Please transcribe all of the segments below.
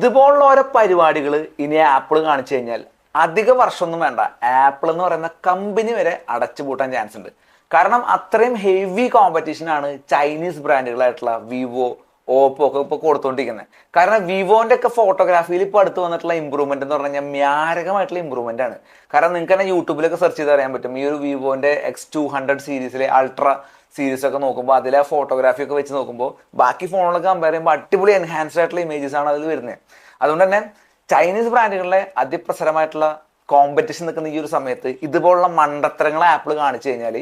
ഇതുപോലുള്ള ഓരോ പരിപാടികൾ ഇനി ആപ്പിൾ കാണിച്ചു കഴിഞ്ഞാൽ അധിക വർഷമൊന്നും വേണ്ട. ആപ്പിൾ എന്ന് പറയുന്ന കമ്പനി വരെ അടച്ചുപൂട്ടാൻ ചാൻസ് ഉണ്ട്. കാരണം അത്രയും ഹെവി കോമ്പറ്റീഷൻ ആണ് ചൈനീസ് ബ്രാൻഡുകളായിട്ടുള്ള വിവോ ഓപ്പോ ഒക്കെ ഇപ്പോൾ കൊടുത്തുകൊണ്ടിരിക്കുന്നത് കാരണം വിവോന്റെ ഒക്കെ ഫോട്ടോഗ്രാഫിയിൽ ഇപ്പോൾ അടുത്ത് വന്നിട്ടുള്ള ഇമ്പ്രൂവ്മെന്റ് എന്ന് പറഞ്ഞു കഴിഞ്ഞാൽ മ്യാരകമായിട്ടുള്ള ഇമ്പ്രൂവ്മെന്റ് ആണ്. കാരണം നിങ്ങൾക്ക് തന്നെ യൂട്യൂബിലൊക്കെ സെർച്ച് ചെയ്ത് അറിയാൻ പറ്റും. ഈ ഒരു വിവോന്റെ എക്സ് ടു ഹൺഡ്രഡ് സീരീസിലെ അൾട്ര സീരീസ് ഒക്കെ നോക്കുമ്പോൾ അതിലെ ഫോട്ടോഗ്രാഫി ഒക്കെ വെച്ച് നോക്കുമ്പോൾ ബാക്കി ഫോണുകളൊക്കെ കമ്പയർ ചെയ്യുമ്പോൾ അടിപൊളി എൻഹാൻസ്ഡ് ആയിട്ടുള്ള ഇമേജസ് ആണ് അതിൽ വരുന്നത് അതുകൊണ്ട് തന്നെ ചൈനീസ് ബ്രാൻഡുകളിലെ അതിപ്രസരമായിട്ടുള്ള കോമ്പറ്റീഷൻ നിൽക്കുന്ന ഈ ഒരു സമയത്ത് ഇതുപോലുള്ള മണ്ടത്തരങ്ങളെ ആപ്പിൾ കാണിച്ചു കഴിഞ്ഞാൽ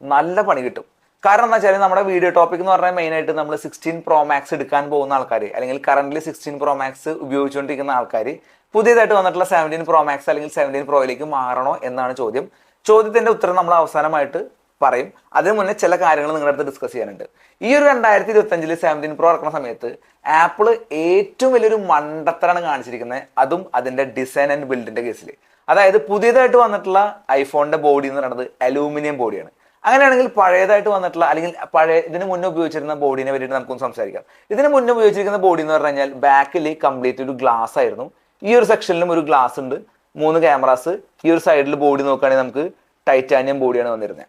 നല്ല പണി കിട്ടും. കാരണം എന്താ വെച്ചാൽ നമ്മുടെ വീഡിയോ ടോപ്പിക് എന്ന് പറഞ്ഞാൽ മെയിൻ ആയിട്ട് നമ്മൾ സിക്സ്റ്റീൻ പ്രോ മാക്സ് എടുക്കാൻ പോകുന്ന ആൾക്കാർ അല്ലെങ്കിൽ കറന്റ് സിക്സ്റ്റീൻ പ്രോ മാക്സ് ഉപയോഗിച്ചുകൊണ്ടിരിക്കുന്ന ആൾക്കാർ പുതിയതായിട്ട് വന്നിട്ടുള്ള സെവന്റീൻ പ്രോ മാക്സ് അല്ലെങ്കിൽ സെവന്റീൻ പ്രോയിലേക്ക് മാറണോ എന്നാണ് ചോദ്യം. ചോദ്യത്തിന്റെ ഉത്തരം നമ്മൾ അവസാനമായിട്ട് പറയും. അതിനു മുന്നേ ചില കാര്യങ്ങൾ നിങ്ങളുടെ അടുത്ത് ഡിസ്കസ് ചെയ്യാനുണ്ട്. ഈ ഒരു രണ്ടായിരത്തി ഇരുപത്തി അഞ്ചിൽ സെവന്റീൻ പ്രോ ഇറക്കുന്ന സമയത്ത് ആപ്പിൾ ഏറ്റവും വലിയൊരു മണ്ടത്തരാണ് കാണിച്ചിരിക്കുന്നത്. അതും അതിന്റെ ഡിസൈൻ ആൻഡ് ബിൽഡിന്റെ കേസിൽ അതായത് പുതിയതായിട്ട് വന്നിട്ടുള്ള ഐഫോണിന്റെ ബോഡി എന്ന് പറയുന്നത് അലൂമിനിയം ബോഡിയാണ് അങ്ങനെയാണെങ്കിൽ പഴയതായിട്ട് വന്നിട്ടുള്ള അല്ലെങ്കിൽ പഴയ ഇതിന് മുന്നേ ഉപയോഗിച്ചിരുന്ന ബോഡിനെ പറ്റിയിട്ട് നമുക്കൊന്ന് സംസാരിക്കാം. ഇതിന് മുന്നേ ഉപയോഗിച്ചിരിക്കുന്ന ബോഡി എന്ന് പറഞ്ഞു കഴിഞ്ഞാൽ ബാക്കിൽ കംപ്ലീറ്റ് ഒരു ഗ്ലാസ് ആയിരുന്നു. ഈ ഒരു സെക്ഷനിലും ഒരു ഗ്ലാസ് ഉണ്ട്. മൂന്ന് ക്യാമറാസ് ഈ ഒരു സൈഡിൽ ബോഡി നോക്കുകയാണെങ്കിൽ നമുക്ക് ടൈറ്റാനിയം ബോഡിയാണ് വന്നിരുന്നത്.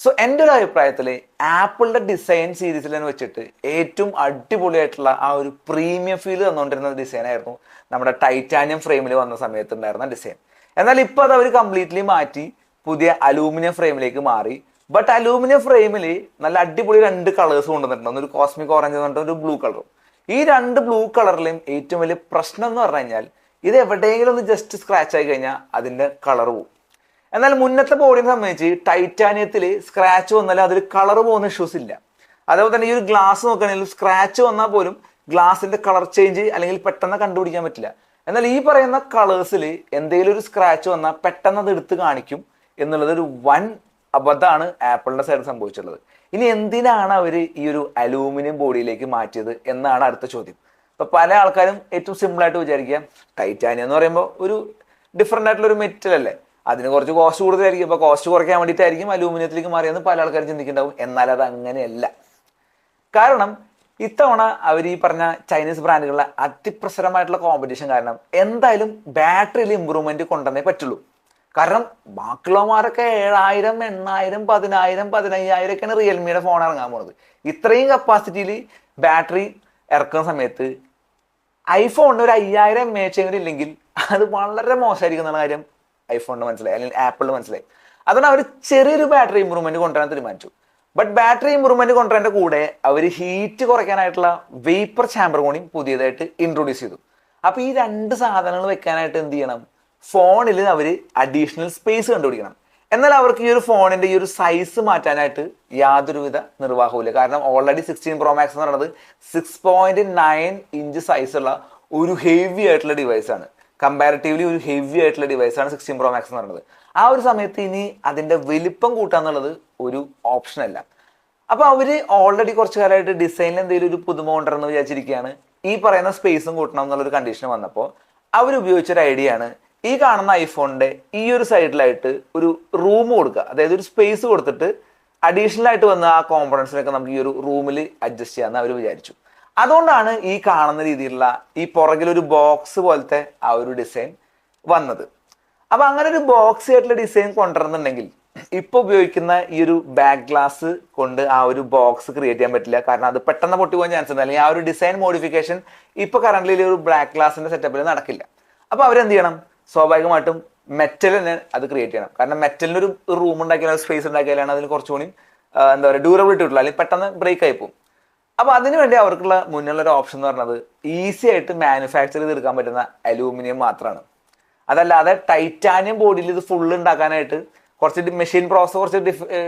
സോ എന്റെ ഒരു അഭിപ്രായത്തിൽ ആപ്പിളിന്റെ ഡിസൈൻ സീരീസിൽ തന്നെ വെച്ചിട്ട് ഏറ്റവും അടിപൊളിയായിട്ടുള്ള ആ ഒരു പ്രീമിയം ഫീൽ തന്നുകൊണ്ടിരുന്ന ഡിസൈനായിരുന്നു നമ്മുടെ ടൈറ്റാനിയം ഫ്രെയിമിൽ വന്ന സമയത്ത് ഉണ്ടായിരുന്ന ഡിസൈൻ എന്നാൽ ഇപ്പോൾ അത് അവർ കംപ്ലീറ്റ്ലി മാറ്റി പുതിയ അലൂമിനിയം ഫ്രെയിമിലേക്ക് മാറി. ബട്ട് അലൂമിനിയം ഫ്രെയിമിൽ നല്ല അടിപൊളി രണ്ട് കളേഴ്സ് കൊണ്ടുവന്നിട്ടുണ്ട്. ഒരു കോസ്മിക് ഓറഞ്ച് എന്നിട്ട് ഒരു ബ്ലൂ കളറും ഈ രണ്ട് ബ്ലൂ കളറിലെയും ഏറ്റവും വലിയ പ്രശ്നം എന്ന് പറഞ്ഞു കഴിഞ്ഞാൽ ഇത് എവിടെയെങ്കിലും ഒന്ന് ജസ്റ്റ് സ്ക്രാച്ച് ആയി കഴിഞ്ഞാൽ അതിന്റെ കളർ പോകും എന്നാൽ മുന്നത്തെ ബോഡിനെ സംബന്ധിച്ച് ടൈറ്റാനിയത്തിൽ സ്ക്രാച്ച് വന്നാലും അതിൽ കളർ പോകുന്ന ഇഷ്യൂസ് ഇല്ല. അതേപോലെ തന്നെ ഈ ഒരു ഗ്ലാസ് നോക്കുകയാണെങ്കിൽ സ്ക്രാച്ച് വന്നാൽ പോലും ഗ്ലാസിന്റെ കളർ ചേഞ്ച് അല്ലെങ്കിൽ പെട്ടെന്ന് കണ്ടുപിടിക്കാൻ പറ്റില്ല. എന്നാൽ ഈ പറയുന്ന കളേഴ്സിൽ എന്തെങ്കിലും ഒരു സ്ക്രാച്ച് വന്നാൽ പെട്ടെന്ന് അത് എടുത്ത് കാണിക്കും എന്നുള്ളത് ഒരു വൻ അബദ്ധമാണ് ആപ്പിളിന്റെ സൈഡിൽ സംഭവിച്ചിട്ടുള്ളത്. ഇനി എന്തിനാണ് അവർ ഈ ഒരു അലൂമിനിയം ബോഡിയിലേക്ക് മാറ്റിയത് എന്നാണ് അടുത്ത ചോദ്യം. ഇപ്പൊ പല ആൾക്കാരും ഏറ്റവും സിമ്പിൾ ആയിട്ട് വിചാരിക്കുക ടൈറ്റാനിയം എന്ന് പറയുമ്പോൾ ഒരു ഡിഫറെന്റ് ആയിട്ടുള്ള ഒരു മെറ്റൽ അല്ലേ? അതിന് കുറച്ച് കോസ്റ്റ് കൂടുതലായിരിക്കും. അപ്പൊ കോസ്റ്റ് കുറയ്ക്കാൻ വേണ്ടിയിട്ടായിരിക്കും അലൂമിനിയത്തിലേക്ക് മാറിയെന്ന് പല ആൾക്കാരും ചിന്തിക്കുന്നുണ്ടാവും. എന്നാൽ അത് അങ്ങനെയല്ല. കാരണം ഇത്തവണ അവർ ഈ പറഞ്ഞ ചൈനീസ് ബ്രാൻഡുകളിലെ അതിപ്രസരമായിട്ടുള്ള കോമ്പറ്റീഷൻ കാരണം എന്തായാലും ബാറ്ററിയിൽ ഇമ്പ്രൂവ്മെന്റ് കൊണ്ടുവന്നേ പറ്റുള്ളൂ. കാരണം ബാക്കിയുള്ളവന്മാരൊക്കെ ഏഴായിരം എണ്ണായിരം പതിനായിരം പതിനയ്യായിരം ഒക്കെയാണ് റിയൽമിയുടെ ഫോൺ ഇറങ്ങാൻ പോകുന്നത് ഇത്രയും കപ്പാസിറ്റിയിൽ ബാറ്ററി ഇറക്കുന്ന സമയത്ത് ഐഫോണിന് ഒരു അയ്യായിരം എം എച്ച് ഇല്ലെങ്കിൽ അത് വളരെ മോശമായിരിക്കും എന്നുള്ള കാര്യം. ഐഫോണിന് മനസ്സിലായി അല്ലെങ്കിൽ ആപ്പിളിന് മനസ്സിലായി. അതുകൊണ്ട് അവർ ചെറിയൊരു ബാറ്ററി ഇമ്പ്രൂവ്മെന്റ് കൊണ്ടുവരാൻ തീരുമാനിച്ചു. ബട്ട് ബാറ്ററി ഇമ്പ്രൂവ്മെന്റ് കൊണ്ടുവരേണ്ട കൂടെ അവർ ഹീറ്റ് കുറയ്ക്കാനായിട്ടുള്ള വേപ്പർ ചാമ്പർ കൂടി പുതിയതായിട്ട് ഇൻട്രൊഡ്യൂസ് ചെയ്തു. അപ്പൊ ഈ രണ്ട് സാധനങ്ങൾ വെക്കാനായിട്ട് എന്ത് ചെയ്യണം? ഫോണിൽ അവർ അഡീഷണൽ സ്പേസ് കണ്ടുപിടിക്കണം. എന്നാൽ അവർക്ക് ഈ ഒരു ഫോണിന്റെ ഈ ഒരു സൈസ് മാറ്റാനായിട്ട് യാതൊരുവിധ നിർവാഹവുമില്ല. കാരണം ഓൾറെഡി സിക്സ്റ്റീൻ പ്രോ മാക്സ് എന്ന് പറയുന്നത് സിക്സ് പോയിന്റ് നയൻ ഇഞ്ച് സൈസുള്ള ഒരു ഹെവി ആയിട്ടുള്ള ഡിവൈസ് ആണ്. കമ്പാരിറ്റീവ്ലി ഒരു ഹെവി ആയിട്ടുള്ള ഡിവൈസ് ആണ് സിക്സ്റ്റീൻ പ്രോ മാക്സ് എന്ന് പറയുന്നത്. ആ ഒരു സമയത്ത് ഇനി അതിന്റെ വലിപ്പം കൂട്ടാന്നുള്ളത് ഒരു ഓപ്ഷൻ അല്ല. അപ്പൊ അവർ ഓൾറെഡി കുറച്ച് കാലമായിട്ട് ഡിസൈനിൽ എന്തെങ്കിലും ഒരു പുതുമ കൊണ്ടുവരണം വിചാരിച്ചിരിക്കുകയാണ്. ഈ പറയുന്ന സ്പേസും കൂട്ടണം എന്നുള്ളൊരു കണ്ടീഷൻ വന്നപ്പോൾ അവർ ഉപയോഗിച്ചൊരു ഐഡിയ ആണ്. ഈ കാണുന്ന ഐഫോണിന്റെ ഈ ഒരു സൈഡിലായിട്ട് ഒരു റൂം കൊടുക്കുക. അതായത് ഒരു സ്പേസ് കൊടുത്തിട്ട് അഡീഷണൽ ആയിട്ട് വന്ന ആ കോമ്പണൻസിനൊക്കെ നമുക്ക് ഈ ഒരു റൂമിൽ അഡ്ജസ്റ്റ് ചെയ്യാമെന്ന് അവർ വിചാരിച്ചു. അതുകൊണ്ടാണ് ഈ കാണുന്ന രീതിയിലുള്ള ഈ പുറകിൽ ഒരു ബോക്സ് പോലത്തെ ആ ഒരു ഡിസൈൻ വന്നത്. അപ്പൊ അങ്ങനെ ഒരു ബോക്സ് ആയിട്ടുള്ള ഡിസൈൻ കൊണ്ടുവരുന്നുണ്ടെങ്കിൽ ഇപ്പൊ ഉപയോഗിക്കുന്ന ഈ ഒരു ബാക്ക് ഗ്ലാസ് കൊണ്ട് ആ ഒരു ബോക്സ് ക്രിയേറ്റ് ചെയ്യാൻ പറ്റില്ല. കാരണം അത് പെട്ടെന്ന് പൊട്ടി പോകാൻ ചാൻസ് ഉണ്ട്. അല്ലെങ്കിൽ ആ ഒരു ഡിസൈൻ മോഡിഫിക്കേഷൻ ഇപ്പൊ കറന്റ് ഒരു ബ്ലാക്ക് ഗ്ലാസിന്റെ സെറ്റപ്പിൽ നടക്കില്ല. അപ്പൊ അവരെന്ത് ചെയ്യണം? സ്വാഭാവികമായിട്ടും മെറ്റൽ തന്നെ അത് ക്രിയേറ്റ് ചെയ്യണം. കാരണം മെറ്റലിന് ഒരു റൂം ഉണ്ടാക്കിയാലും സ്പേസ് ഉണ്ടാക്കിയാലാണ് അതിന് കുറച്ചുകൂടി എന്താ പറയുക ഡ്യൂറബിലിറ്റി കിട്ടുള്ളൂ അല്ലെങ്കിൽ പെട്ടെന്ന് ബ്രേക്ക് ആയി പോകും അപ്പൊ അതിനു വേണ്ടി അവർക്കുള്ള മുന്നിലുള്ള ഒരു ഓപ്ഷൻ എന്ന് പറയുന്നത് ഈസി ആയിട്ട് മാനുഫാക്ചർ ചെയ്തെടുക്കാൻ പറ്റുന്ന അലൂമിനിയം മാത്രമാണ് അതല്ലാതെ ടൈറ്റാനിയം ബോഡിയിൽ ഇത് ഫുള്ള് ഉണ്ടാക്കാനായിട്ട് കുറച്ച് മെഷീൻ പ്രോസസ് കുറച്ച്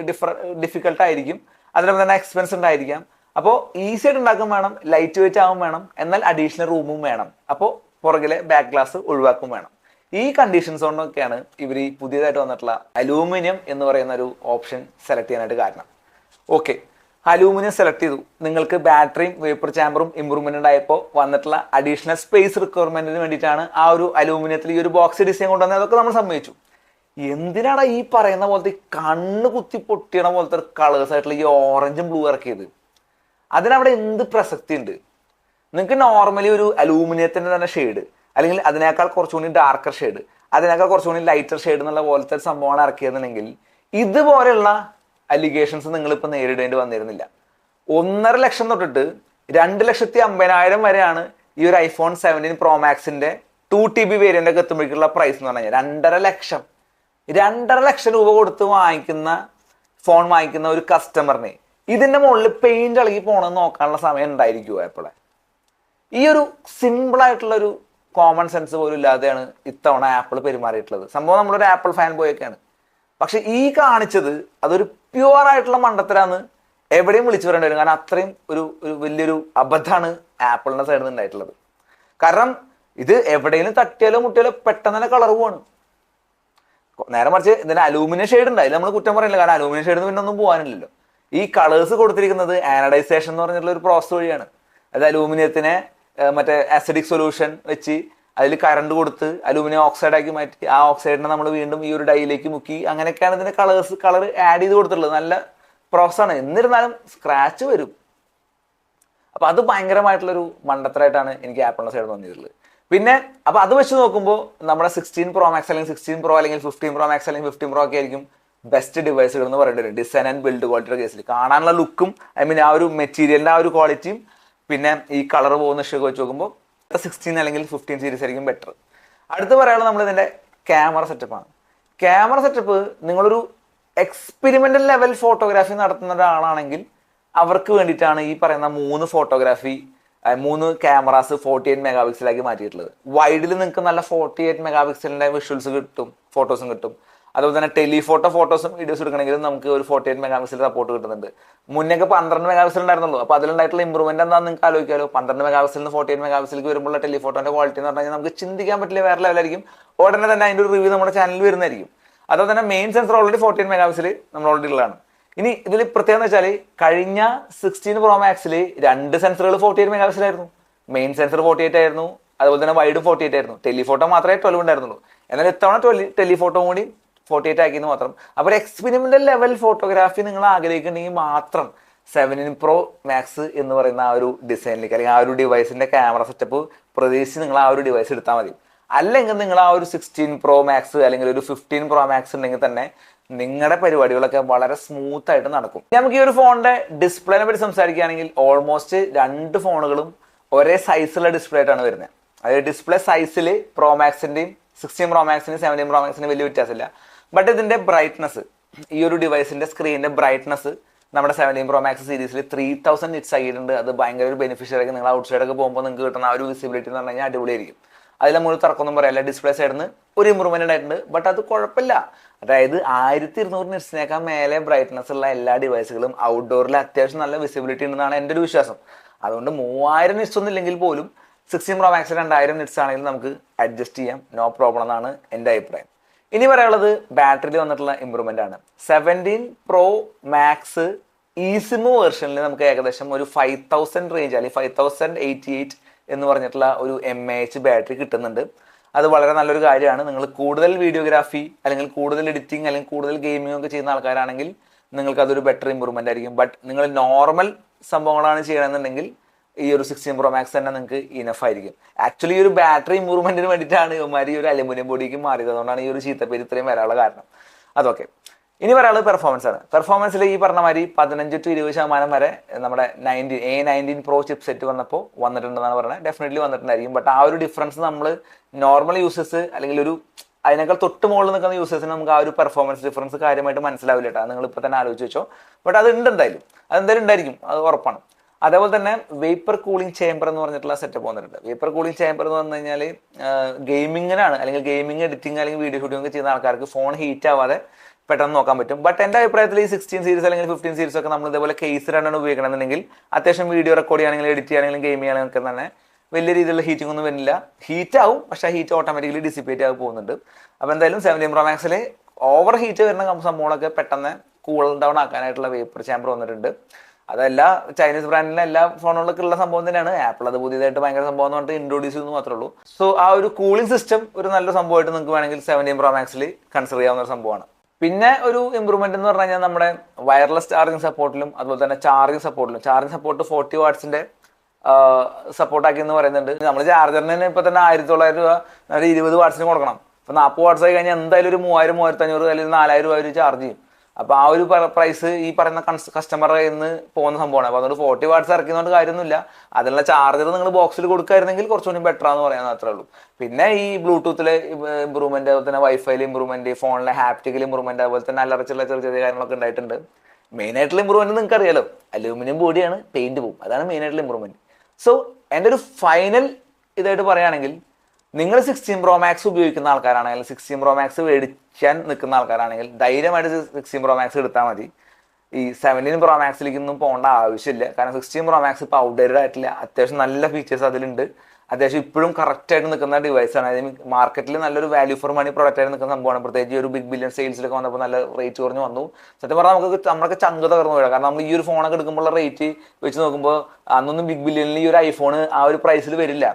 ഡിഫർ ഡിഫിക്കൽട്ട് ആയിരിക്കും. അതിനൊപ്പം തന്നെ എക്സ്പെൻസ് ഉണ്ടായിരിക്കാം. അപ്പോൾ ഈസി ആയിട്ട് ഉണ്ടാക്കും വേണം ലൈറ്റ് വെയിറ്റ് ആവും വേണം എന്നാൽ അഡീഷണൽ റൂമും വേണം. അപ്പോൾ പുറകിലെ ബാക്ക് ഗ്ലാസ് ഒഴിവാക്കും വേണം. ഈ കണ്ടീഷൻസ് കൊണ്ടൊക്കെയാണ് ഇവർ ഈ പുതിയതായിട്ട് വന്നിട്ടുള്ള അലൂമിനിയം എന്ന് പറയുന്ന ഒരു ഓപ്ഷൻ സെലക്ട് ചെയ്യാനായിട്ട് കാരണം. ഓക്കെ അലൂമിനിയം സെലക്ട് ചെയ്തു. നിങ്ങൾക്ക് ബാറ്ററിയും വേപ്പർ ചാമ്പറും ഇമ്പ്രൂവ്മെന്റ് ഉണ്ടായപ്പോൾ വന്നിട്ടുള്ള അഡീഷണൽ സ്പേസ് റിക്വയർമെന്റിന് വേണ്ടിയിട്ടാണ് ആ ഒരു അലൂമിനിയത്തിൽ ഈ ഒരു ബോക്സ് ഡിസൈൻ കൊണ്ടുവന്നത്. അതൊക്കെ നമ്മൾ സമ്മതിച്ചു. എന്തിനാടാ ഈ പറയുന്ന പോലത്തെ കണ്ണ് കുത്തി പൊട്ടിയണ പോലത്തെ കളേഴ്സ് ആയിട്ടുള്ള ഈ ഓറഞ്ചും ബ്ലൂ ഇറക്കിയത്? അതിനവിടെ എന്ത് പ്രസക്തി ഉണ്ട്? നിങ്ങൾക്ക് നോർമലി ഒരു അലൂമിനിയത്തിന്റെ തന്നെ ഷെയ്ഡ് അല്ലെങ്കിൽ അതിനേക്കാൾ കുറച്ചുകൂടി ഡാർക്കർ ഷെയ്ഡ് അതിനേക്കാൾ കുറച്ചുകൂടി ലൈറ്റർ ഷെയ്ഡ് എന്നുള്ള പോലത്തെ സംഭവമാണ് ഇറക്കിയതെന്നുണ്ടെങ്കിൽ ഇതുപോലെയുള്ള അലിഗേഷൻസ് നിങ്ങളിപ്പോൾ നേരിടേണ്ടി വന്നിരുന്നില്ല. ഒന്നര ലക്ഷം തൊട്ടിട്ട് രണ്ട് ലക്ഷത്തി അമ്പതിനായിരം വരെയാണ് ഈ ഒരു ഐഫോൺ സെവന്റീൻ പ്രോ മാക്സിന്റെ ടു ടി ബി വേരിയന്റ് ഒക്കെ എത്തുമ്പോഴേക്കുള്ള പ്രൈസ് എന്ന് പറഞ്ഞാൽ രണ്ടര ലക്ഷം. രണ്ടര ലക്ഷം രൂപ കൊടുത്ത് വാങ്ങിക്കുന്ന ഫോൺ വാങ്ങിക്കുന്ന ഒരു കസ്റ്റമറിന് ഇതിന്റെ മുകളിൽ പെയിന്റ് ഇളകി പോകണമെന്ന് നോക്കാനുള്ള സമയം ഉണ്ടായിരിക്കുമോ എപ്പോഴേ ഈ ഒരു ഒരു കോമൺ സെൻസ് പോലും ഇല്ലാതെയാണ് ഇത്തവണ ആപ്പിൾ പെരുമാറിയിട്ടുള്ളത്. സംഭവം നമ്മളൊരു ആപ്പിൾ ഫാൻ ബോയൊക്കെയാണ് പക്ഷെ ഈ കാണിച്ചത് അതൊരു പ്യുവർ ആയിട്ടുള്ള മണ്ടത്തരാന്ന് എവിടെയും വിളിച്ചു പറയേണ്ടി വരും. കാരണം അത്രയും ഒരു ഒരു വലിയൊരു അബദ്ധമാണ് ആപ്പിളിന്റെ സൈഡിൽ ഉണ്ടായിട്ടുള്ളത് കാരണം ഇത് എവിടെയെങ്കിലും തട്ടിയാലോ മുട്ടിയാലോ പെട്ടെന്ന് തന്നെ കളർ പോവാണ്. നേരെ മറിച്ച് ഇതിന് അലൂമിനിയം ഷെയ്ഡ് ഉണ്ട്. അതിൽ നമ്മൾ കുറ്റം പറയില്ല. കാരണം അലൂമിനിയം ഷെയ്ഡ് പിന്നെ ഒന്നും പോകാനില്ലല്ലോ ഈ കളേഴ്സ് കൊടുത്തിരിക്കുന്നത് ആനഡൈസേഷൻ എന്ന് പറഞ്ഞിട്ടുള്ള ഒരു പ്രോസസ് വഴിയാണ്. അതായത് അലൂമിനിയത്തിനെ മറ്റേ ആസിഡിക് സൊല്യൂഷൻ വെച്ച് അതിൽ കറണ്ട് കൊടുത്ത് അലൂമിനിയം ഓക്സൈഡ് ആക്കി മാറ്റി. ആ ഓക്സൈഡിനെ നമ്മൾ വീണ്ടും ഈ ഒരു ഡൈയിലേക്ക് മുക്കി. അങ്ങനെയൊക്കെയാണ് ഇതിന്റെ കളേഴ്സ് കളർ ആഡ് ചെയ്ത് കൊടുത്തിട്ടുള്ളത്. നല്ല പ്രോസസ്സാണ് എന്നിരുന്നാലും സ്ക്രാച്ച് വരും. അപ്പൊ അത് ഭയങ്കരമായിട്ടുള്ളൊരു മണ്ടത്തരായിട്ടാണ് എനിക്ക് ആപ്പിളിന്റെ സൈഡ് തോന്നിയിട്ടുള്ളത്. പിന്നെ അപ്പൊ അത് വെച്ച് നോക്കുമ്പോൾ നമ്മുടെ സിക്സ്റ്റീൻ പ്രോ മാക്സ് അല്ലെങ്കിൽ സിക്സ്റ്റീൻ പ്രോ അല്ലെങ്കിൽ ഫിഫ്റ്റീൻ പ്രോ മാക്സ് അല്ലെങ്കിൽ ഫിഫ്റ്റീൻ പ്രോ ഒക്കെ ആയിരിക്കും ബെസ്റ്റ് ഡിവൈസുകൾ എന്ന് വരും. ഡിസൈൻ ആൻഡ് ബിൽഡ് ക്വാളിറ്റിയുടെ കേസിൽ കാണാനുള്ള ലുക്കും ഐ മീൻ ആ ഒരു മെറ്റീരിയലിന്റെ ആ ഒരു ക്വാളിറ്റിയും പിന്നെ ഈ കളർ പോകുന്ന ഇഷ്യൂ വെച്ച് നോക്കുമ്പോൾ സിക്സ്റ്റീൻ അല്ലെങ്കിൽ ഫിഫ്റ്റീൻ സീരീസ് ആയിരിക്കും ബെറ്റർ അടുത്ത് പറയാനുള്ളത് നമ്മൾ ഇതിന്റെ ക്യാമറ സെറ്റപ്പാണ് ക്യാമറ സെറ്റപ്പ് നിങ്ങളൊരു എക്സ്പെരിമെന്റൽ ലെവൽ ഫോട്ടോഗ്രാഫി നടത്തുന്ന ഒരാളാണെങ്കിൽ അവർക്ക് വേണ്ടിയിട്ടാണ് ഈ പറയുന്ന മൂന്ന് ഫോട്ടോഗ്രാഫി മൂന്ന് ക്യാമറാസ് ഫോർട്ടി എയ്റ്റ് മെഗാ പിക്സലാക്കി മാറ്റിയിട്ടുള്ളത് വൈഡിൽ നിങ്ങൾക്ക് നല്ല ഫോർട്ടി എയ്റ്റ് മെഗാ പിക്സലിന്റെ വിഷ്വൽസ് കിട്ടും ഫോട്ടോസും കിട്ടും. അതുപോലെ തന്നെ ടെലിഫോട്ടോ ഫോട്ടോസും വീഡിയോസ് എടുക്കണമെങ്കിൽ നമുക്ക് ഒരു forty eight mega pixel support കിട്ടുന്നുണ്ട്. മുന്നേക്ക് പന്ത്രണ്ട് മെഗാ പിക്സൽ ഉണ്ടായിരുന്നുള്ളൂ. അപ്പോൾ അതിലുണ്ടായിട്ടുള്ള ഇമ്പ്രൂവ്മെന്റ് എന്താണെന്ന് നിങ്ങൾക്ക് ആലോചിക്കാലോ. പന്ത്രണ്ട് മെഗാ പിക്സലിൽ നിന്ന് ഫോർട്ടി എയ്റ്റ് മെഗാ പിക്സലിലേക്ക് വരുമ്പോൾ ടെലിഫോട്ടോന്റെ ക്വാളിറ്റി എന്ന് പറഞ്ഞാൽ നമുക്ക് ചിന്തിക്കാൻ പറ്റില്ല വേറെ ലെവലായിരിക്കും ഉടനെ തന്നെ അതിന്റെ ഒരു റിവ്യൂ നമ്മുടെ ചാനലിൽ വരുന്നതായിരിക്കും. അതുപോലെ തന്നെ main sensor already fourteen mega pixel നമ്മൾ ഓൾറെഡി ഉള്ളതാണ്. ഇനി ഇതിൽ പ്രത്യേകത എന്ന് വെച്ചാൽ കഴിഞ്ഞ സിക്സ്റ്റീൻ പ്രോ മാക്സിൽ രണ്ട് സെൻസറുകൾ ഫോർട്ടി എയ്റ്റ് മെഗാ പിക്സൽ ആയിരുന്നു. മെയിൻ സെൻസർ ഫോർട്ടി എയ്റ്റ് ആയിരുന്നു. അതുപോലെ തന്നെ വൈഡും ഫോർട്ടി എയ്റ്റ് ആയിരുന്നു. ടെലിഫോട്ടോ മാത്രമേ ട്വൽവ് ഉണ്ടായിരുന്നുള്ളൂ. എന്നാൽ ഇത്തവണ ട്വൽവ് ടെലിഫോട്ടോ കൂടി ഫോർട്ടി എയ്റ്റ് ആക്കിയെന്ന് മാത്രം. അപ്പോൾ എക്സ്പെരിമെന്റൽ ലെവൽ ഫോട്ടോഗ്രാഫി നിങ്ങൾ ആഗ്രഹിക്കുന്നുണ്ടെങ്കിൽ മാത്രം സെവനിൻ പ്രോ മാക്സ് എന്ന് പറയുന്ന ആ ഒരു ഡിസൈനിലേക്ക് അല്ലെങ്കിൽ ആ ഒരു ഡിവൈസിന്റെ ക്യാമറ സെറ്റപ്പ് പ്രതീക്ഷിച്ച് നിങ്ങൾ ആ ഒരു ഡിവൈസ് എടുത്താൽ മതി. അല്ലെങ്കിൽ നിങ്ങൾ ആ ഒരു സിക്സ്റ്റീൻ പ്രോ മാക്സ് അല്ലെങ്കിൽ ഒരു ഫിഫ്റ്റീൻ പ്രോ മാക്സ് ഉണ്ടെങ്കിൽ തന്നെ നിങ്ങളുടെ പരിപാടികളൊക്കെ വളരെ സ്മൂത്ത് ആയിട്ട് നടക്കും. നമുക്ക് ഈ ഒരു ഫോണിന്റെ ഡിസ്പ്ലേനെ പറ്റി സംസാരിക്കുകയാണെങ്കിൽ ഓൾമോസ്റ്റ് രണ്ട് ഫോണുകളും ഒരേ സൈസുള്ള ഡിസ്പ്ലേ ആയിട്ടാണ് വരുന്നത്. അതായത് ഡിസ്പ്ലേ സൈസിൽ പ്രോ മാക്സിന്റെയും സിക്സ്റ്റീൻ പ്രോ മാക്സിന്റെയും സെവന്റീൻ പ്രോ മാക്സിന്റെയും വലിയ വ്യത്യാസമില്ല. ബട്ട് ഇതിന്റെ ബ്രൈറ്റ്നസ് ഈ ഒരു ഡിവൈസിന്റെ സ്ക്രീനിന്റെ ബ്രൈറ്റ്നസ് നമ്മുടെ സെവന്റീൻ പ്രോ മാക്സ് സീരീസിൽ ത്രീ തൗസൻഡ് നിറ്റ്സ് ആയിട്ടുണ്ട്. അത് ഭയങ്കര ഒരു ബെനിഫിഷ്യൽ ആയിരിക്കും. നിങ്ങൾ ഔട്ട് സൈഡൊക്കെ പോകുമ്പോൾ നിങ്ങൾക്ക് കിട്ടുന്ന ആ ഒരു വിസിബിലിറ്റി എന്ന് പറഞ്ഞു കഴിഞ്ഞാൽ അടിപൊളിയായിരിക്കും. അതിലെ മുകളിൽ തർക്കമൊന്നും അല്ല ഡിസ്പ്ലേ സൈഡിൽ നിന്ന് ഒരു ഇമ്പ്രൂവ്മെന്റ് ഉണ്ടായിട്ടുണ്ട്. ബട്ട് അത് കുഴപ്പമില്ല. അതായത് ആയിരത്തി ഇരുന്നൂറ് നിറ്റ്സിനേക്കാൾ മേലെ ബ്രൈറ്റ്നസ് ഉള്ള എല്ലാ ഡിവൈസുകളും ഔട്ട്ഡോറിൽ അത്യാവശ്യം നല്ല വിസിബിലിറ്റി ഉണ്ടെന്നാണ് എന്റെ ഒരു വിശ്വാസം. അതുകൊണ്ട് മൂവായിരം നിറ്റ്സ് ഒന്നും ഇല്ലെങ്കിൽ പോലും സിക്സ്റ്റീൻ പ്രോ മാക്സ് രണ്ടായിരം നിറ്റ്സ് ആണെങ്കിലും നമുക്ക് അഡ്ജസ്റ്റ് ചെയ്യാം. നോ പ്രോബ്ലം എന്നാണ് എന്റെ അഭിപ്രായം. ഇനി പറയാനുള്ളത് ബാറ്ററിയിൽ വന്നിട്ടുള്ള ഇമ്പ്രൂവ്മെന്റ് ആണ്. സെവന്റീൻ പ്രോ മാക്സ് ഈസിമു വേർഷനിൽ നമുക്ക് ഏകദേശം ഒരു ഫൈവ് തൗസൻഡ് റേഞ്ച് അല്ലെങ്കിൽ ഫൈവ് തൗസൻഡ് എയ്റ്റി എയ്റ്റ് എന്ന് പറഞ്ഞിട്ടുള്ള ഒരു എം എ എച്ച് ബാറ്ററി കിട്ടുന്നുണ്ട്. അത് വളരെ നല്ലൊരു കാര്യമാണ്. നിങ്ങൾ കൂടുതൽ വീഡിയോഗ്രാഫി അല്ലെങ്കിൽ കൂടുതൽ എഡിറ്റിംഗ് അല്ലെങ്കിൽ കൂടുതൽ ഗെയിമിംഗ് ഒക്കെ ചെയ്യുന്ന ആൾക്കാരാണെങ്കിൽ നിങ്ങൾക്ക് അതൊരു ബെറ്റർ ഇമ്പ്രൂവ്മെന്റ് ആയിരിക്കും. ബട്ട് നിങ്ങൾ നോർമൽ സംഭവങ്ങളാണ് ചെയ്യണമെന്നുണ്ടെങ്കിൽ ഈ ഒരു സിക്സ്റ്റീൻ പ്രോ മാക്സ് തന്നെ നിങ്ങൾക്ക് ഇനഫ് ആയിരിക്കും. ആക്ച്വലി ഒരു ബാറ്ററി ഇമ്പ്രൂവ്മെന്റിന് വേണ്ടിയിട്ടാണ് ഇവന്മാർ ഈ ഒരു അലുമിനിയം ബോഡിക്ക് മാറിയത്. അതുകൊണ്ടാണ് ഈ ഒരു ചീത്തപ്പേര് ഇത്രയും വരാനുള്ള കാരണം. അതൊക്കെ. ഇനി പറയാനുള്ളത് പെർഫോമൻസ് ആണ്. പെർഫോമൻസിൽ ഈ പറഞ്ഞ മാതിരി പതിനഞ്ച് ടു ഇരുപത് ശതമാനം വരെ നമ്മുടെ nineteen A nineteen pro chipset വന്നപ്പോൾ വന്നിട്ടുണ്ടെന്നാണ് പറയുന്നത്. ഡെഫിനറ്റ്ലി വന്നിട്ടുണ്ടായിരിക്കും. ബട്ട് ആ ഒരു ഡിഫറൻസ് നമ്മൾ നോർമൽ യൂസേഴ്സ് അല്ലെങ്കിൽ ഒരു അതിനേക്കാൾ തൊട്ട് മുകളിൽ നിൽക്കുന്ന യൂസേഴ്സിന് നമുക്ക് ആ ഒരു പെർഫോമൻസ് ഡിഫറൻസ് കാര്യമായിട്ട് മനസ്സിലാവില്ല കേട്ടോ. നിങ്ങൾ ഇപ്പോൾ തന്നെ ആലോചിച്ച് വെച്ചോ. ബട്ട് അത് ഉണ്ട് എന്തായാലും. അത് അതെന്തായാലും ഉണ്ടായിരിക്കും. അത് ഉറപ്പാണ്. അതേപോലെ തന്നെ വേപ്പർ കൂളിംഗ് ചേംബർ എന്ന് പറഞ്ഞിട്ടുള്ള സെറ്റപ്പ് വന്നിട്ടുണ്ട്. വേപ്പർ കൂളിംഗ് ചേംബർ എന്ന് പറഞ്ഞു കഴിഞ്ഞാൽ ഗെയിമിങ്ങിനാണ് അല്ലെങ്കിൽ ഗെയിമിംഗ് എഡിറ്റിംഗ് അല്ലെങ്കിൽ വീഡിയോ ഷൂട്ടിംഗ് ഒക്കെ ചെയ്യുന്ന ആൾക്കാർക്ക് ഫോൺ ഹീറ്റ് ആവാതെ പെട്ടെന്ന് നോക്കാൻ പറ്റും. ബട്ട് എന്റെ അഭിപ്രായത്തിൽ ഈ സിക്സ്റ്റീൻ സീരീസ് അല്ലെങ്കിൽ ഫിഫ്റ്റീൻ സീരീസ് ഒക്കെ നമ്മൾ ഇതേപോലെ കേസ് രണ്ടാണ് ഉപയോഗിക്കണമെന്നുണ്ടെങ്കിൽ അത്യാവശ്യം വീഡിയോ റെക്കോർഡ് ചെയ്യുകയാണെങ്കിൽ എഡിറ്റ് ചെയ്യുകയാണെങ്കിലും ഗെയിം ചെയ്യുകയാണെങ്കിൽ ഒക്കെ തന്നെ വലിയ രീതിയിലുള്ള ഹീറ്റിംഗ് ഒന്നും വരുന്നില്ല. ഹീറ്റ് ആവും പക്ഷേ ഹീറ്റ് ഓട്ടോമാറ്റിക്കലി ഡിസിപ്പേറ്റ് ആയി പോകുന്നുണ്ട്. അപ്പോൾ എന്തായാലും സെവന്റീൻ പ്രോ മാക്സിൽ ഓവർ ഹീറ്റ് വരുന്ന സംഭവങ്ങളൊക്കെ പെട്ടെന്ന് കൂൾ ഡൗൺ ആക്കാനായിട്ടുള്ള വേപ്പർ ചാമ്പർ വന്നിട്ടുണ്ട്. അതെല്ലാ ചൈനീസ് ബ്രാൻഡിലെ എല്ലാ ഫോണുകളിലൊക്കെ ഉള്ള സംഭവം തന്നെയാണ്. ആപ്പിൾ അത് പുതിയതായിട്ട് ഭയങ്കര സംഭവം എന്ന് പറഞ്ഞിട്ട് ഇൻട്രോഡ്യൂസ് ചെയ്യുന്നു മാത്രമേ ഉള്ളൂ. സോ ആ ഒരു കൂളിംഗ് സിസ്റ്റം ഒരു നല്ല സംഭവമായിട്ട് നിങ്ങൾക്ക് വേണമെങ്കിൽ സെവന്റീൻ പ്രോ മാക്സിൽ കൺസിഡർ ചെയ്യാവുന്ന ഒരു സംഭവമാണ്. പിന്നെ ഒരു ഇമ്പ്രൂവ്മെന്റ് എന്ന് പറഞ്ഞു കഴിഞ്ഞാൽ നമ്മുടെ വയർലെസ് ചാർജിങ് സപ്പോർട്ടിലും അതുപോലെ തന്നെ ചാർജിങ് സപ്പോർട്ടിലും ചാർജിങ് സപ്പോർട്ട് ഫോർട്ടി വാട്ട്സിന്റെ സപ്പോർട്ടാക്കി എന്ന് പറയുന്നുണ്ട്. നമ്മൾ ചാർജറിന് ഇപ്പൊ തന്നെ ആയിരത്തി തൊള്ളായിരം രൂപ ഒരു ഇരുപത് വാട്സിന് കൊടുക്കണം. അപ്പൊ നാൽപ്പത് വാട്സ് ആയി കഴിഞ്ഞാൽ എന്തായാലും ഒരു മൂവായിരം മൂവായിരത്തി അഞ്ഞൂറ് അല്ലെങ്കിൽ നാലായിരം രൂപ ഒരു ചാർജ് ചെയ്യും. അപ്പൊ ആ ഒരു പ്രൈസ് ഈ പറയുന്ന കസ്റ്റമർ നിന്ന് പോകുന്ന സംഭവമാണ്. അപ്പൊ അതുകൊണ്ട് ഫോർട്ടി വാട്ട്സ് ഇറക്കുന്നതുകൊണ്ട് കാര്യമൊന്നുമില്ല. അതിനുള്ള ചാർജർ നിങ്ങൾ ബോക്സിൽ കൊടുക്കായിരുന്നെങ്കിൽ കുറച്ചുകൂടി ബെറ്റർ ആണെന്ന് പറയാൻ മാത്രമേ ഉള്ളൂ. പിന്നെ ഈ ബ്ലൂടൂത്തിലെ ഇമ്പ്രൂവ്മെന്റ് അതുപോലെ തന്നെ വൈഫൈയിൽ ഇമ്പ്രൂവ്മെന്റ് ഫോണിലെ ഹാപ്റ്റിക്കൽ ഇമ്പ്രൂവ്മെന്റ് അതുപോലെ തന്നെ അലറച്ചുള്ള ചെറിയ ചെറിയ കാര്യങ്ങളൊക്കെ ഉണ്ടായിട്ടുണ്ട്. മെയിൻ ആയിട്ടുള്ള ഇമ്പ്രൂവ്മെന്റ് നിങ്ങൾക്ക് അറിയാലോ അലൂമിനിയം ബോഡിയാണ് പെയിന്റ് പോവും. അതാണ് മെയിൻ ആയിട്ടുള്ള ഇമ്പ്രൂവ്മെന്റ് സോ എന്റെ ഒരു ഫൈനൽ ഇതായിട്ട് പറയുകയാണെങ്കിൽ നിങ്ങൾ സിക്സ്റ്റീൻ പ്രോ മാക്സ് ഉപയോഗിക്കുന്ന ആൾക്കാരാണെങ്കിൽ സിക്സ്റ്റീൻ പ്രോ മാക്സ് മേടിക്കാൻ നിൽക്കുന്ന ആൾക്കാരാണെങ്കിൽ ധൈര്യമായിട്ട് സിക്സ്റ്റീൻ പ്രോ മാക്സ് എടുത്താൽ മതി. ഈ സെവന്റീൻ പ്രോ മാക്സിലേക്കൊന്നും പോകേണ്ട ആവശ്യമില്ല. കാരണം സിക്സ്റ്റീൻ പ്രോ മാക്സ് ഇപ്പോൾ ഔട്ട്ഡേറ്റഡ് ആയിട്ടില്ല. അത്യാവശ്യം നല്ല ഫീച്ചേഴ്സ് അതിലുണ്ട്. അത്യാവശ്യം ഇപ്പോഴും കറക്റ്റായിട്ട് നിൽക്കുന്ന ഡിവൈസാണ് അതായത് മാർക്കറ്റിൽ നല്ലൊരു വാല്യൂ ഫോർ മണി പ്രൊഡക്റ്റ് ആയിട്ട് നിൽക്കുന്ന സംഭവമാണ്. പ്രത്യേകിച്ച് ഒരു ബിഗ് ബില്യൺ സെയിൽസിലൊക്കെ വന്നപ്പോൾ നല്ല റേറ്റ് കുറഞ്ഞ് വന്നു. സത്യം പറഞ്ഞാൽ നമുക്ക് നമ്മളൊക്കെ ചങ്ക തകർന്നു പോയാൽ കാരണം നമ്മൾ ഈ ഒരു ഫോണൊക്കെ എടുക്കുമ്പോൾ റേറ്റ് വെച്ച് നോക്കുമ്പോൾ അന്നൊന്നും ബിഗ് ബില്യണിൽ ഈ ഒരു ഐഫോൺ ആ ഒരു പ്രൈസിൽ വരില്ല.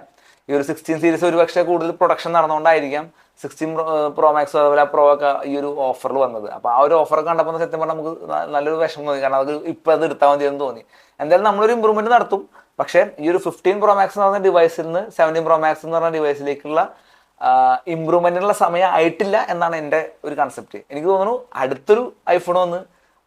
ഈ ഒരു സിക്സ്റ്റീൻ സീരീസ് ഒരു പക്ഷേ കൂടുതൽ പ്രൊഡക്ഷൻ നടന്നുകൊണ്ടായിരിക്കാം സിക്സ്റ്റീൻ പ്രോ മാക്സ് അതുപോലെ പ്രോ ഒക്കെ ഈ ഒരു ഓഫറിൽ വന്നത്. അപ്പോൾ ആ ഒരു ഓഫർ കണ്ടപ്പോൾ സത്യം പറഞ്ഞാൽ നമുക്ക് നല്ലൊരു വിഷമം തോന്നി. കാരണം അത് ഇപ്പം അത് എടുത്താൽ മതി എന്ന് തോന്നി. എന്തായാലും നമ്മളൊരു ഇമ്പ്രൂവ്മെന്റ് നടത്തും. പക്ഷേ ഈ ഒരു ഫിഫ്റ്റീൻ പ്രോ മാക്സ് എന്ന് പറഞ്ഞ ഡിവൈസിൽ നിന്ന് സെവന്റീൻ പ്രോ മാക്സ് എന്ന് പറഞ്ഞ ഡിവൈസിലേക്കുള്ള ഇമ്പ്രൂവ്മെന്റിനുള്ള സമയം ആയിട്ടില്ല എന്നാണ് എന്റെ ഒരു കൺസെപ്റ്റ് എനിക്ക് തോന്നുന്നു അടുത്തൊരു ഐഫോൺ വന്ന്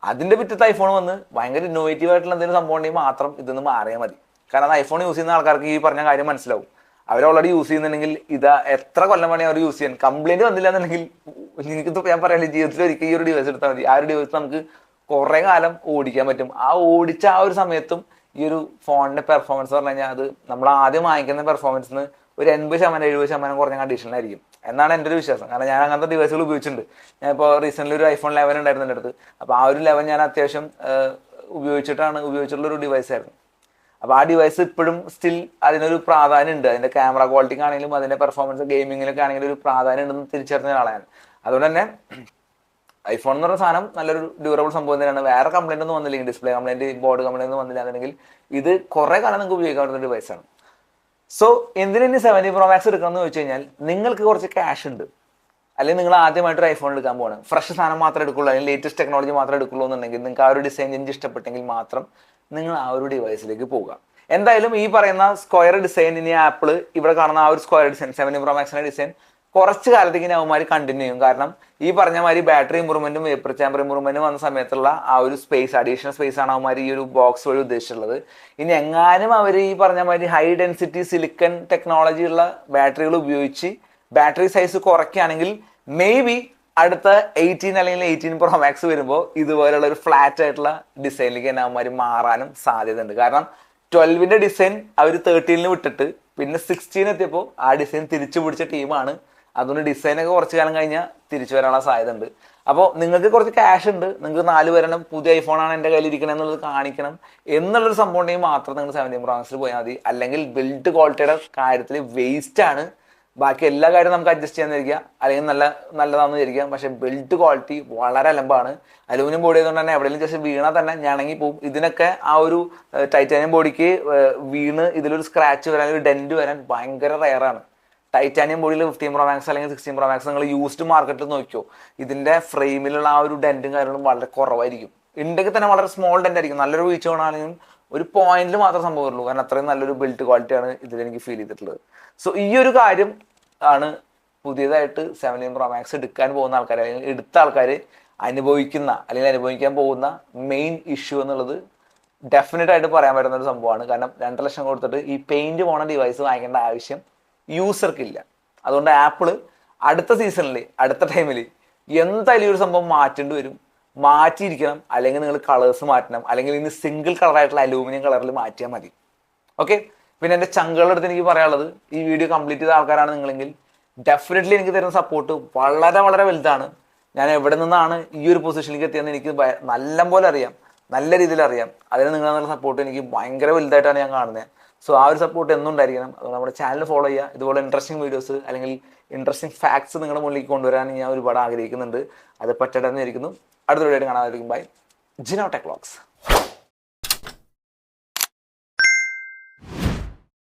അതിന്റെ പിറ്റത്തെ ഐഫോൺ വന്ന് ഭയങ്കര ഇന്നോവേറ്റീവ് ആയിട്ടുള്ള എന്തെങ്കിലും സംഭവം ഉണ്ടെങ്കിൽ മാത്രം ഇതൊന്ന് മാറിയാൽ മതി. കാരണം ഐഫോൺ യൂസ് ചെയ്യുന്ന ആൾക്കാർക്ക് ഈ പറഞ്ഞ കാര്യം മനസ്സിലാവും. അവർ ഓൾറെഡി യൂസ് ചെയ്യുന്നുണ്ടെങ്കിൽ ഇതാ എത്ര കൊല്ലം വേണേ അവർ യൂസ് ചെയ്യാൻ. കംപ്ലൈന്റ് വന്നില്ല എന്നുണ്ടെങ്കിൽ എനിക്ക് ഞാൻ പറയാനില്ല ജീവിതത്തിൽ ഒരിക്കൽ ഈ ഒരു ഡിവൈസ് എടുത്താൽ മതി. ആ ഒരു ഡിവൈസ് നമുക്ക് കുറെ കാലം ഓടിക്കാൻ പറ്റും. ആ ഓടിച്ച ആ ഒരു സമയത്തും ഈ ഒരു ഫോണിന്റെ പെർഫോമൻസ് പറഞ്ഞു കഴിഞ്ഞാൽ അത് നമ്മൾ ആദ്യം വാങ്ങിക്കുന്ന പെർഫോമൻസിന് ഒരു എൺപത് ശതമാനം എഴുപത് ശതമാനം കുറഞ്ഞ കണ്ടീഷനിലായിരിക്കും എന്നാണ് എന്റെ ഒരു വിശ്വാസം. കാരണം ഞാൻ അങ്ങനത്തെ ഡിവൈസുകൾ ഉപയോഗിച്ചിട്ടുണ്ട്. ഞാൻ ഇപ്പോൾ റീസെന്റ് ഒരു ഐഫോൺ ലെവൻ ഉണ്ടായിരുന്നു എന്റെ അടുത്ത്. അപ്പോൾ ആ ഒരു ലെവൻ ഞാൻ അത്യാവശ്യം ഉപയോഗിച്ചിട്ടാണ് ഉപയോഗിച്ചിട്ടുള്ള ഒരു ഡിവൈസ് ആയിരുന്നു. അപ്പോൾ ആ ഡിവൈസ് ഇപ്പോഴും സ്റ്റിൽ അതിനൊരു പ്രാധാന്യം ഉണ്ട് അതിന്റെ ക്യാമറ ക്വാളിറ്റിക്ക് ആണെങ്കിലും അതിന്റെ പെർഫോമൻസ് ഗെയിമിങ്ങിലൊക്കെ ആണെങ്കിലും ഒരു പ്രാധാന്യം ഉണ്ടെന്ന് തിരിച്ചറിഞ്ഞ ഒരാളാണ് അതുകൊണ്ട് തന്നെ ഐഫോൺ എന്ന് പറഞ്ഞ സാധനം നല്ലൊരു ഡ്യൂറബിൾ സംഭവം തന്നെയാണ്. വേറെ കംപ്ലൈന്റ് ഒന്നും വന്നില്ലെങ്കിൽ ഡിസ്പ്ലേ കംപ്ലൈന്റ് ബോർഡ് കംപ്ലൈന്റ് ഒന്നും വന്നില്ല എന്നുണ്ടെങ്കിൽ ഇത് കുറെ കാലം നിങ്ങൾക്ക് ഉപയോഗിക്കാൻ പറ്റുന്ന ഡിവൈസാണ് സോ എന്തിനു സെവന്റി പ്രോ മാക്സ് എടുക്കണം എന്ന് ചോദിച്ചു കഴിഞ്ഞാൽ നിങ്ങൾക്ക് കുറച്ച് ക്യാഷ് ഉണ്ട്. അല്ലെങ്കിൽ നിങ്ങൾ ആദ്യമായിട്ട് ഒരു ഐഫോൺ എടുക്കാൻ പോകണം ഫ്രഷ് സാധനം മാത്രമേ എടുക്കുള്ളൂ. അല്ലെങ്കിൽ ലേറ്റസ്റ്റ് ടെക്നോളജി മാത്രമേ എടുക്കുള്ളൂ എന്നുണ്ടെങ്കിൽ നിങ്ങൾക്ക് ആ ഒരു ഡിസൈൻ എനിക്ക് ഇഷ്ടപ്പെട്ടെങ്കിൽ മാത്രം നിങ്ങൾ ആ ഒരു ഡിവൈസിലേക്ക് പോവുക. എന്തായാലും ഈ പറയുന്ന സ്ക്വയർ ഡിസൈൻ ഇനി ആപ്പിൾ ഇവിടെ കാണുന്ന ആ ഒരു സ്ക്വയർ ഡിസൈൻ സെവൻ പ്രോ മാക്സിന്റെ ഡിസൈൻ കുറച്ച് കാലത്തേക്ക് ഇനി അവന്മാർ കണ്ടിന്യൂ ചെയ്യും. കാരണം ഈ പറഞ്ഞ മാതിരി ബാറ്ററി ഇമ്പ്രൂവ്മെന്റും വേപ്പർ ചാമ്പർ ഇമ്പ്രൂവ്മെന്റും വന്ന സമയത്തുള്ള ആ ഒരു സ്പേസ് അഡീഷണൽ സ്പേസ് ആണ് അവന്മാർ ഈ ഒരു ബോക്സ് വഴി ഉദ്ദേശിച്ചിട്ടുള്ളത്. ഇനി എങ്ങാനും അവർ ഈ പറഞ്ഞ മാതിരി ഹൈ ഡെൻസിറ്റി സിലിക്കൺ ടെക്നോളജി ഉള്ള ബാറ്ററികൾ ഉപയോഗിച്ച് ബാറ്ററി സൈസ് കുറയ്ക്കുകയാണെങ്കിൽ മേ ബി അടുത്ത എയ്റ്റീൻ അല്ലെങ്കിൽ എയ്റ്റീൻ പ്രോ മാക്സ് വരുമ്പോൾ ഇതുപോലുള്ള ഒരു ഫ്ലാറ്റ് ആയിട്ടുള്ള ഡിസൈനിലേക്ക് തന്നെ അവന്മാർ മാറാനും സാധ്യതയുണ്ട്. കാരണം ട്വൽവിന്റെ ഡിസൈൻ അവർ തേർട്ടീനിൽ വിട്ടിട്ട് പിന്നെ സിക്സ്റ്റീൻ എത്തിയപ്പോൾ ആ ഡിസൈൻ തിരിച്ചു പിടിച്ച ടീമാണ് അതുകൊണ്ട് ഡിസൈനൊക്കെ കുറച്ച് കാലം കഴിഞ്ഞാൽ തിരിച്ചു വരാനുള്ള സാധ്യത ഉണ്ട് അപ്പോൾ നിങ്ങൾക്ക് കുറച്ച് ക്യാഷ് ഉണ്ട്. നിങ്ങൾക്ക് നാല് വരണം പുതിയ ഐഫോണാണ് എന്റെ കയ്യിൽ ഇരിക്കണം എന്നുള്ളത് കാണിക്കണം. എന്നുള്ളൊരു സംഭവം ഉണ്ടെങ്കിൽ മാത്രം നിങ്ങൾ സെവന്റീൻ പ്രോ മാക്സിൽ പോയാൽ മതി. അല്ലെങ്കിൽ ബിൽഡ് ക്വാളിറ്റിയുടെ കാര്യത്തിൽ വേസ്റ്റ് ആണ്. ബാക്കി എല്ലാ കാര്യവും നമുക്ക് അഡ്ജസ്റ്റ് ചെയ്യാൻ ചെയ്യാന്നിരിക്കുക അല്ലെങ്കിൽ നല്ല നല്ലതാണെന്ന് വിചാരിക്കാം പക്ഷെ ബെൽറ്റ് ക്വാളിറ്റി വളരെ അലമ്പാണ്. അലൂമിനിയം ബോഡി ആയതുകൊണ്ട് തന്നെ എവിടെയെങ്കിലും ജസ്റ്റ് വീണാൽ തന്നെ ഞണങ്ങി പോകും ഇതിനൊക്കെ ആ ഒരു ടൈറ്റാനിയം ബോഡിക്ക് വീണ് ഇതിലൊരു സ്ക്രാച്ച് വരാൻ ഒരു ഡെന്റ് വരാൻ ഭയങ്കര റയറാണ് ടൈറ്റാനിയം ബോഡിയിൽ ഫിഫ്റ്റീൻ പ്രോ മാക്സ് അല്ലെങ്കിൽ സിക്സ്റ്റീൻ പ്രോ മാക്സ് നിങ്ങൾ യൂസ്ഡ് മാർക്കറ്റിൽ നോക്കിയോ ഇതിന്റെ ഫ്രെയിമിലുള്ള ആ ഒരു ഡെന്റും കാര്യങ്ങളും വളരെ കുറവായിരിക്കും. ഉണ്ടെങ്കിൽ തന്നെ വളരെ സ്മോൾ ഡെന്റ് ആയിരിക്കും. നല്ലൊരു വീഴ്ച ആണെങ്കിലും ഒരു പോയിന്റിൽ മാത്രമേ സംഭവമുള്ളൂ. കാരണം അത്രയും നല്ലൊരു ബിൽഡ് ക്വാളിറ്റിയാണ് ഇതിൽ എനിക്ക് ഫീൽ ചെയ്തിട്ടുള്ളത്. സോ ഈ ഒരു കാര്യം ആണ് പുതിയതായിട്ട് സെവന്റീൻ പ്രോ മാക്സ് എടുക്കാൻ പോകുന്ന ആൾക്കാർ അല്ലെങ്കിൽ എടുത്ത ആൾക്കാർ അനുഭവിക്കുന്ന അല്ലെങ്കിൽ അനുഭവിക്കാൻ പോകുന്ന മെയിൻ ഇഷ്യൂ എന്നുള്ളത് ഡെഫിനറ്റ് ആയിട്ട് പറയാൻ പറ്റുന്ന ഒരു സംഭവമാണ്. കാരണം രണ്ട് ലക്ഷം കൊടുത്തിട്ട് ഈ പെയിന്റ് പോണ ഡിവൈസ് വാങ്ങിക്കേണ്ട ആവശ്യം യൂസർക്കില്ല അതുകൊണ്ട് ആപ്പിൾ അടുത്ത സീസണിൽ അടുത്ത ടൈമിൽ എന്തായാലും ഈ ഒരു സംഭവം മാറ്റേണ്ടി വരും. മാറ്റിയിരിക്കണം. അല്ലെങ്കിൽ നിങ്ങൾ കളേഴ്സ് മാറ്റണം. അല്ലെങ്കിൽ ഇന്ന് സിംഗിൾ കളറായിട്ടുള്ള അലൂമിനിയം കളറിൽ മാറ്റിയാൽ മതി. ഓക്കെ പിന്നെ എന്റെ ചങ്കുകളുടെ അടുത്ത് എനിക്ക് പറയാനുള്ളത് ഈ വീഡിയോ കംപ്ലീറ്റ് ചെയ്ത ആൾക്കാരാണ് നിങ്ങളെങ്കിൽ ഡെഫിനറ്റ്ലി എനിക്ക് തരുന്ന സപ്പോർട്ട് വളരെ വളരെ വലുതാണ്. ഞാൻ എവിടെ നിന്നാണ് ഈ ഒരു പൊസിഷനിലേക്ക് എത്തിയെന്ന് എനിക്ക് നല്ലപോലെ നല്ല പോലെ അറിയാം. നല്ല രീതിയിൽ അറിയാം. അതിന് നിങ്ങൾ നല്ല സപ്പോർട്ട് എനിക്ക് ഭയങ്കര വലുതായിട്ടാണ് ഞാൻ കാണുന്നത്. സോ ആ ഒരു സപ്പോർട്ട് എന്നും ഉണ്ടായിരിക്കണം. അതുകൊണ്ട് നമ്മുടെ ചാനൽ ഫോളോ ചെയ്യുക. ഇതുപോലെ ഇൻട്രസ്റ്റിംഗ് വീഡിയോസ് അല്ലെങ്കിൽ ഇൻട്രസ്റ്റിംഗ് ഫാക്ട്സ് നിങ്ങളുടെ മുന്നിലേക്ക് കൊണ്ടുവരാൻ ഞാൻ ഒരുപാട് ആഗ്രഹിക്കുന്നുണ്ട്. അത് പറ്റട്ടെ അടുത്തൊരു കാണാതിരിക്കും ബൈ ജിനോ ടെക്ലോക്സ്